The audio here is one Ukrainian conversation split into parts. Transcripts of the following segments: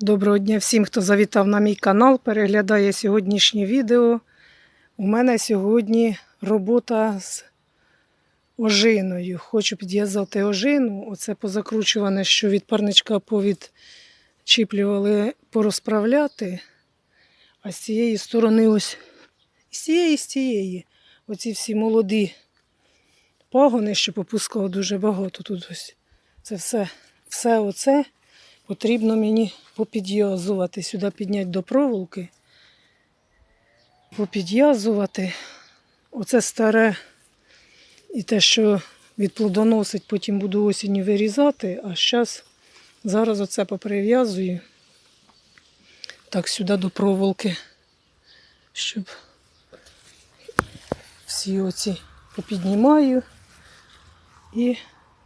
Доброго дня всім, хто завітав на мій канал, переглядає сьогоднішнє відео. У мене сьогодні робота з ожиною. Хочу підв'язати ожину. Оце позакручуване, що від парничка повідчіплювали, порозправляти. А з цієї сторони, ось з цієї, з цієї. Оці всі молоді пагони, що попускало дуже багато тут ось. Це все, все оце потрібно мені попідв'язувати, сюди підняти до проволоки, попідв'язувати. Оце старе і те, що відплодоносить, потім буду осінню вирізати, а зараз, зараз оце поприв'язую так сюди до проволоки, щоб всі оці попіднімаю і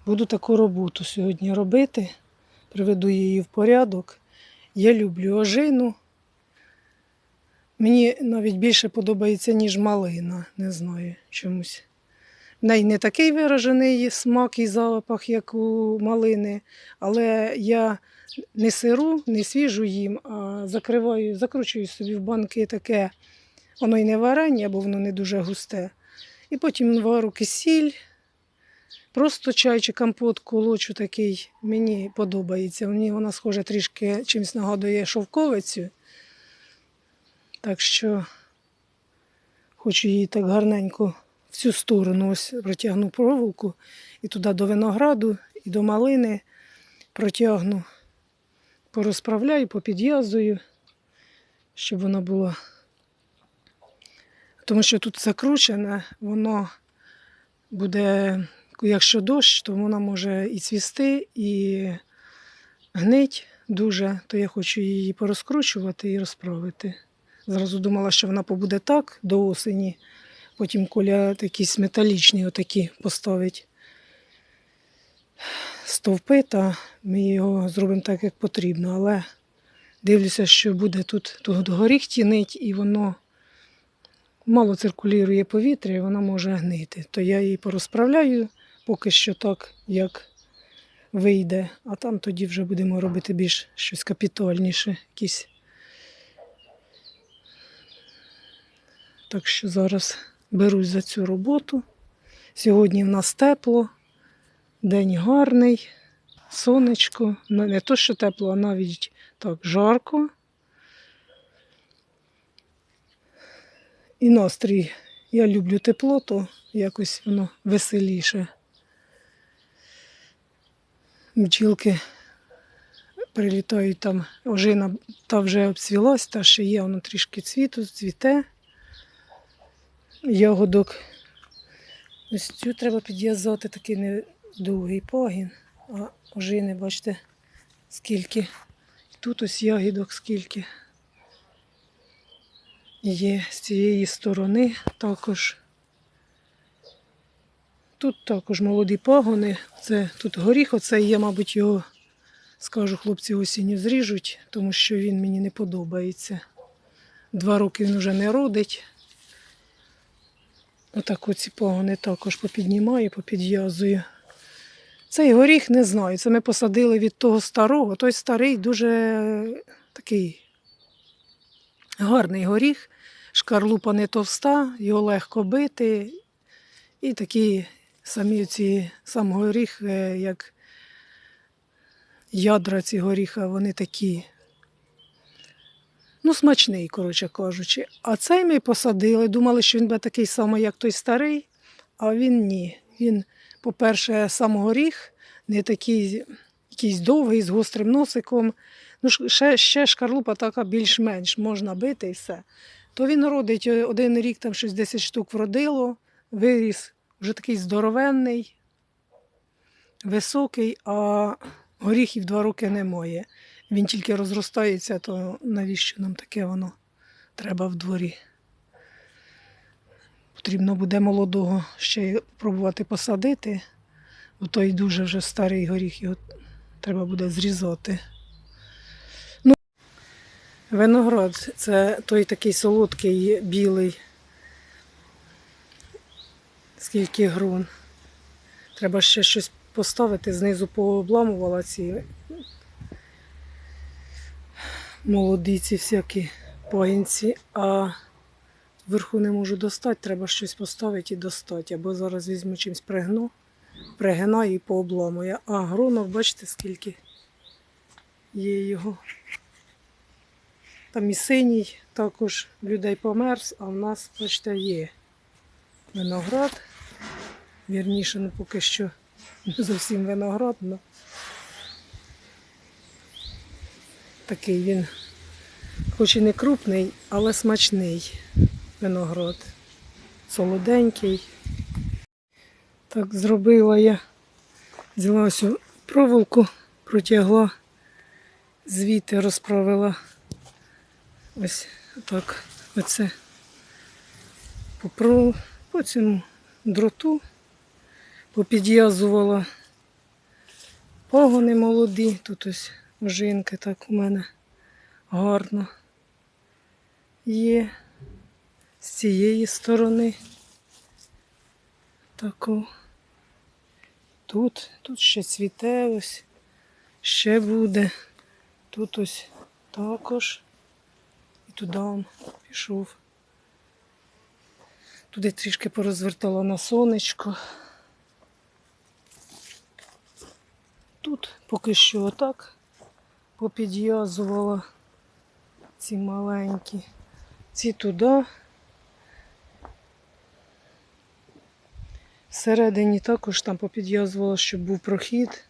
буду таку роботу сьогодні робити приведу її в порядок. Я люблю ожину. Мені навіть більше подобається, ніж малина, не знаю чомусь. В неї не такий виражений смак і запах, як у малини, але я не сиру, не свіжу їм, а закриваю, закручую собі в банки таке, воно й не варення, бо воно не дуже густе. І потім вару кисіль, Просто чай чи компот колочу такий мені подобається. Мені вона схожа трішки чимось нагадує шовковицю. Так що хочу її так гарненько в цю сторону ось протягну проволоку і туди до винограду, і до малини протягну, порозправляю, попідв'язую, щоб вона була. Тому що тут закручене, воно буде якщо дощ, то вона може і цвісти, і гнить дуже, то я хочу її порозкручувати і розправити. Зразу думала, що вона побуде так до осені, потім коля якісь металічні отакі поставить стовпи, та ми його зробимо так, як потрібно. Але дивлюся, що буде тут, горіх тінить, і воно мало циркулює повітря, і вона може гнити. То я її порозправляю поки що так, як вийде, а там тоді вже будемо робити більш щось капітальніше, якісь. Так що зараз берусь за цю роботу. Сьогодні в нас тепло, день гарний, сонечко. Ну, Не то, що тепло, а навіть так жарко. І настрій. Я люблю тепло, то якось воно веселіше. Бджілки прилітають там, ожина та вже обцвілась, та ще є воно трішки цвіту, цвіте. Ягодок. Ось цю треба підв'язати такий недовгий пагін, а ожини, бачите, скільки. Тут ось ягідок скільки. Є з цієї сторони також. Тут також молоді пагони. Це тут горіх, оце є, мабуть, його, скажу, хлопці осінню зріжуть, тому що він мені не подобається. Два роки він вже не родить. Отак оці пагони також попіднімаю, попідв'язую. Цей горіх не знаю. Це ми посадили від того старого. Той старий дуже такий гарний горіх, шкарлупа не товста, його легко бити. І такі самі ці сам горіх, е, як ядра ці горіха, вони такі, ну, смачний, коротше кажучи. А цей ми посадили, думали, що він буде такий самий, як той старий, а він ні. Він, по-перше, сам горіх, не такий якийсь довгий, з гострим носиком. Ну, ще, ще шкарлупа така більш-менш можна бити і все. То він родить е, один рік, там щось 10 штук вродило, виріс вже такий здоровенний, високий, а горіхів два роки немає. Він тільки розростається, то навіщо нам таке воно треба в дворі? Потрібно буде молодого ще пробувати посадити, бо той дуже вже старий горіх, його треба буде зрізати. Ну, Виноград це той такий солодкий, білий скільки грун. Треба ще щось поставити, знизу пообламувала ці молоді ці всякі пагінці, а вверху не можу достати, треба щось поставити і достати. Або зараз візьму чимось пригну, пригинаю і пообламую. А гронок, бачите, скільки є його. Там і синій також людей померз, а в нас, бачите, є виноград. Вірніше, ну поки що не зовсім виноград, але такий він, хоч і не крупний, але смачний виноград. Солоденький. Так зробила я. Взяла ось проволоку, протягла, звідти розправила ось так оце по, по цьому дроту, попідв'язувала пагони молоді. Тут ось ожинки так у мене гарно є з цієї сторони. Таку. Тут, тут ще цвіте ось, ще буде. Тут ось також. І туди он пішов. Туди трішки порозвертала на сонечко. Тут поки що отак попідв'язувала ці маленькі. Ці туди. Всередині також там попідв'язувала, щоб був прохід,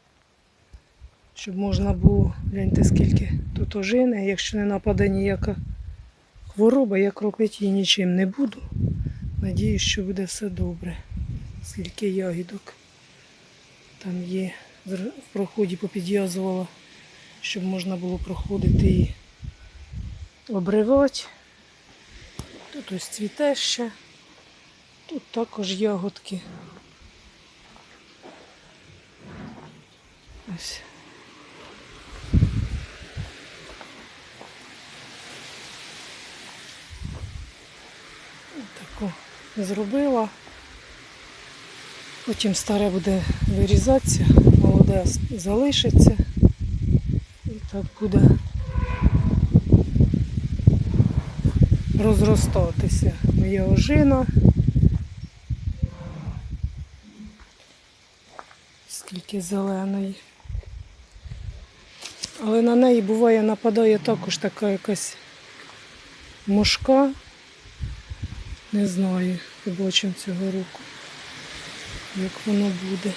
щоб можна було, гляньте, скільки тут ожини. Якщо не нападе ніяка хвороба, я кропити її нічим не буду. Надіюсь, що буде все добре. Скільки ягідок там є. В проході попідв'язувала, щоб можна було проходити і обривати. Тут ось цвіте ще. Тут також ягодки. Ось. Таку зробила. Потім старе буде вирізатися, молоде залишиться. І так буде розростатися моя ожина. Скільки зеленої. Але на неї буває нападає також така якась мошка. Не знаю, побачимо цього року, як воно буде.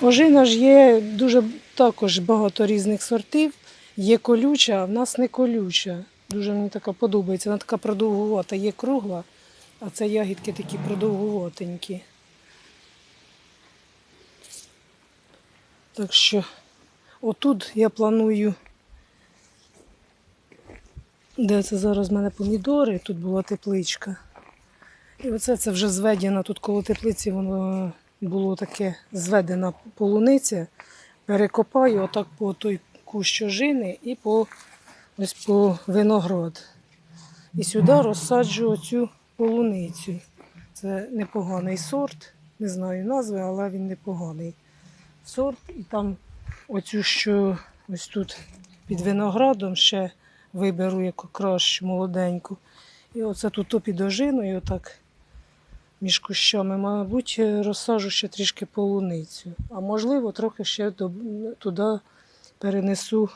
Ожина ж є дуже також багато різних сортів. Є колюча, а в нас не колюча. Дуже мені така подобається. Вона така продовгувата, є кругла, а це ягідки такі продовгуватенькі. Так що отут я планую, де це зараз в мене помідори, тут була тепличка. І оце це вже зведено, тут коло теплиці воно було таке зведена полуниця. Перекопаю отак по той кущ ожини і по, ось по виноград. І сюди розсаджу оцю полуницю. Це непоганий сорт, не знаю назви, але він непоганий сорт. І там оцю, що ось тут під виноградом ще виберу яку кращу молоденьку. І оце тут то під ожиною, отак між кущами, мабуть, розсажу ще трішки полуницю. А можливо, трохи ще туди перенесу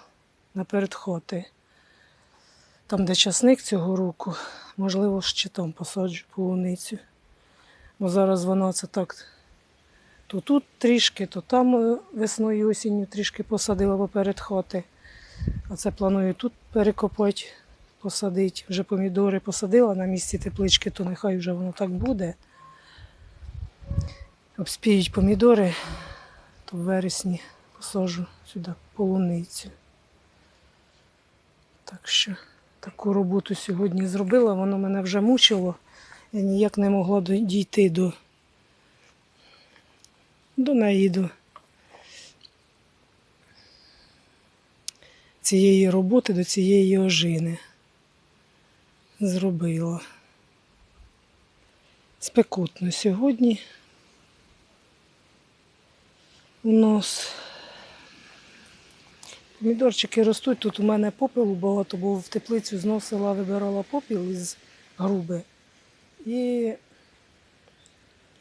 наперед хоти. Там, де часник цього року, можливо, ще там посаджу полуницю. Бо зараз вона це так то тут трішки, то там е, весною осінню трішки посадила поперед хати. А це планую тут перекопати, посадити. Вже помідори посадила на місці теплички, то нехай вже воно так буде. Обспіють помідори, то в вересні посаджу сюди полуницю. Так що таку роботу сьогодні зробила, воно мене вже мучило. Я ніяк не могла дійти до, до неї, до цієї роботи, до цієї ожини. Зробила. Спекотно сьогодні. У нас Помідорчики ростуть. Тут у мене попелу багато, бо в теплицю зносила, вибирала попіл із груби. І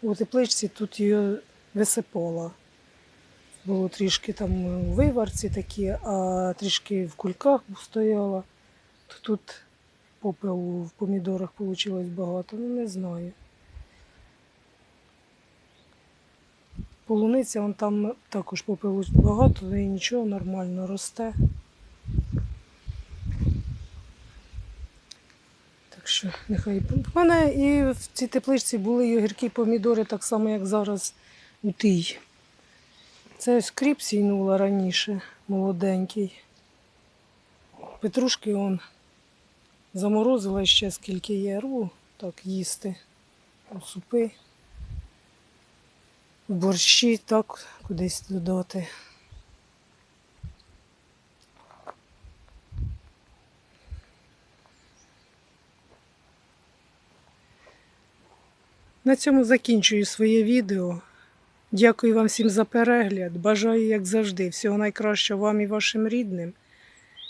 у тепличці тут її висипала. Було трішки там у виварці такі, а трішки в кульках стояла. То Тут попелу в помідорах вийшло багато, ну не знаю. Полуниця, вон там також попелу багато, і нічого нормально росте. Так що нехай. В мене і в цій тепличці були і помідори, так само, як зараз у тій. Це ось кріп сійнула раніше, молоденький. Петрушки он заморозила ще скільки є, рву так їсти. У супи. Борщі так кудись додати. На цьому закінчую своє відео. Дякую вам всім за перегляд. Бажаю, як завжди, всього найкращого вам і вашим рідним.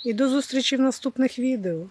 І до зустрічі в наступних відео.